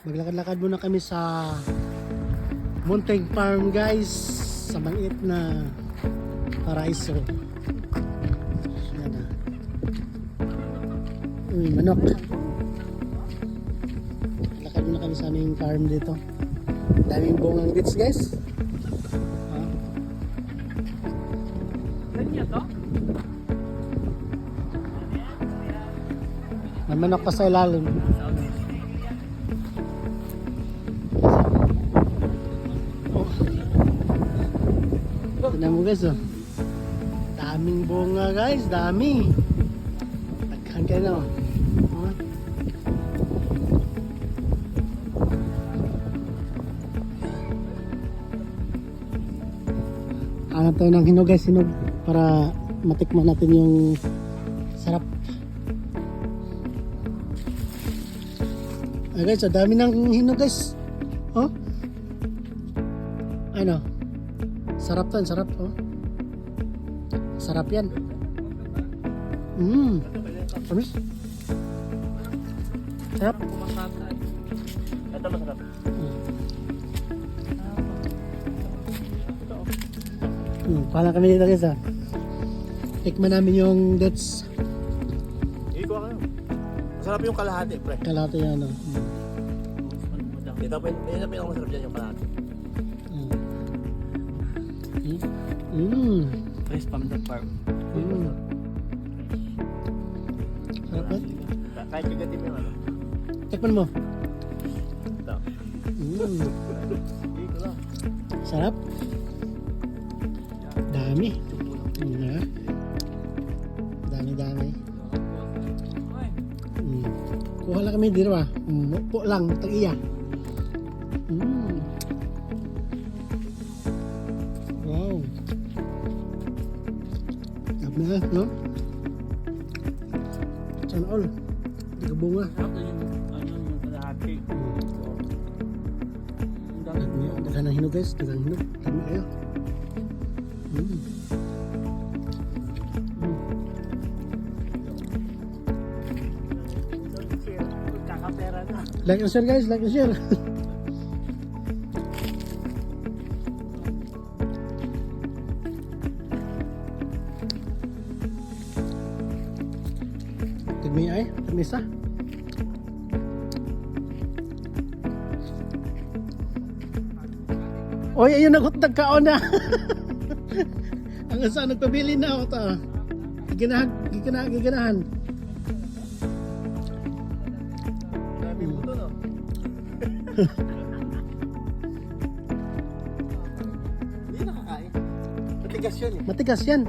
Maglakad-lakad muna kami sa Mountain Farm guys sa maliit na paraiso. Yan na. Uy, manok. Lakad muna kami sa aming farm dito. Daming bungang dates guys. Ah. May manok pa sa ilalim. Tignan mo guys oh. Daming bunga guys, dami. Nagkan kayo na oh. Oh. Hanap tayo ng hinog guys, hinog para matikman natin yung sarap. Ah guys, dami ng hinog guys. Oh. Ano? Sarap to, sarap oh. Sarap yan. Mmm. Tamis. Sarap. Ito masarap. Hmm, pala kami dito guys ah. Tikman namin yung dates. Hindi ko ano. Masarap yung kalahati, pre. Kalate yan oh. Dito pa yun na pinakamasarap dyan yung kalahati. Mm. Mm. Fresh from the farm. Mm. Sarap eh. Kahit kagatin mo ano. Tikman mo. Ito. Mm. Lang. Sarap. Dami. Mm. Dami dami. Mm. Kuha lang kami dito ah. Po lang, tag-iya. Sarap na, no? Sana all. Hindi ka bunga. Sarap na yung ano yung kalahati. Ang dami Daghan daghan ng hinog guys, daghan ng hinog. Dami kayo. Mm. Mm. Kakapera na. Like and share guys, like and share. Tigmi ay, kamisa. Oy, ayun ako nagkaon na. Ang asa nagpabili na ako ta. Giganahan, giganahan, giganahan. Dami mo to, no? Hindi nakakain. Matigas yun eh. Matigas yan.